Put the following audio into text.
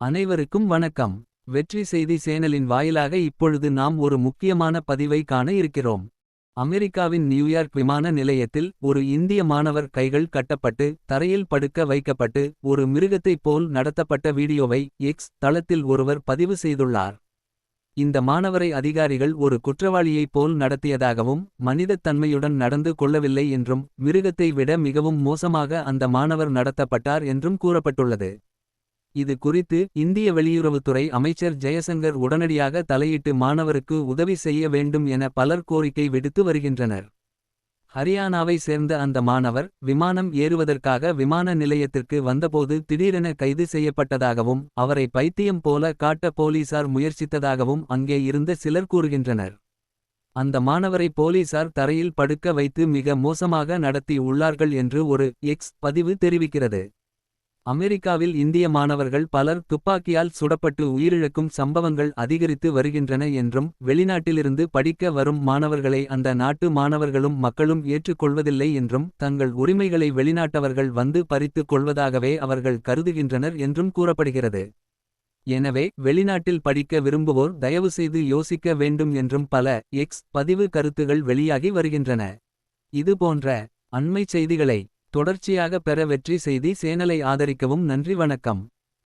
அனைவருக்கும் வணக்கம். வெற்றி செய்தி சேனலின் வாயிலாக இப்பொழுது நாம் ஒரு முக்கியமான பதிவை காண இருக்கிறோம். அமெரிக்காவின் நியூயார்க் விமான நிலையத்தில் ஒரு இந்திய மாணவர் கைகள் கட்டப்பட்டு தரையில் படுக்க வைக்கப்பட்டு ஒரு மிருகத்தைப் போல் நடத்தப்பட்ட வீடியோவை எக்ஸ் தளத்தில் ஒருவர் பதிவு செய்துள்ளார். இந்த மாணவரை அதிகாரிகள் ஒரு குற்றவாளியைப் போல் நடத்தியதாகவும் மனிதத் தன்மையுடன் நடந்து கொள்ளவில்லை என்றும் மிருகத்தை விட மிகவும் மோசமாக அந்த மாணவர் நடத்தப்பட்டார் என்றும் கூறப்பட்டுள்ளது. இது குறித்து இந்திய வெளியுறவுத்துறை அமைச்சர் ஜெயசங்கர் உடனடியாக தலையிட்டு மாணவருக்கு உதவி செய்ய வேண்டும் என பலர் கோரிக்கை விடுத்து வருகின்றனர். ஹரியானாவை சேர்ந்த அந்த மாணவர் விமானம் ஏறுவதற்காக விமான நிலையத்திற்கு வந்தபோது திடீரென கைது செய்யப்பட்டதாகவும் அவரை பைத்தியம் போல காட்ட போலீசார் முயற்சித்ததாகவும் அங்கே இருந்த சிலர் கூறுகின்றனர். அந்த மாணவரை போலீசார் தரையில் படுக்க வைத்து மிக மோசமாக நடத்தி உள்ளார்கள் என்று ஒரு எக்ஸ் பதிவு தெரிவிக்கிறது. அமெரிக்காவில் இந்திய மாணவர்கள் பலர் துப்பாக்கியால் சுடப்பட்டு உயிரிழக்கும் சம்பவங்கள் அதிகரித்து வருகின்றன என்றும் வெளிநாட்டிலிருந்து படிக்க வரும் மாணவர்களை அந்த நாட்டு மாணவர்களும் மக்களும் ஏற்றுக்கொள்வதில்லை என்றும் தங்கள் உரிமைகளை வெளிநாட்டவர்கள் வந்து பறித்துக் கொள்வதாகவே அவர்கள் கருதுகின்றனர் என்றும் கூறப்படுகிறது. எனவே வெளிநாட்டில் படிக்க விரும்புவோர் தயவுசெய்து யோசிக்க வேண்டும் என்றும் பல எக்ஸ் பதிவு கருத்துகள் வெளியாகி வருகின்றன. இதுபோன்ற அண்மைச் செய்திகளை தொடர்ச்சியாக பெற வெற்றி செய்தி சேனலை ஆதரிக்கவும் நன்றி வணக்கம்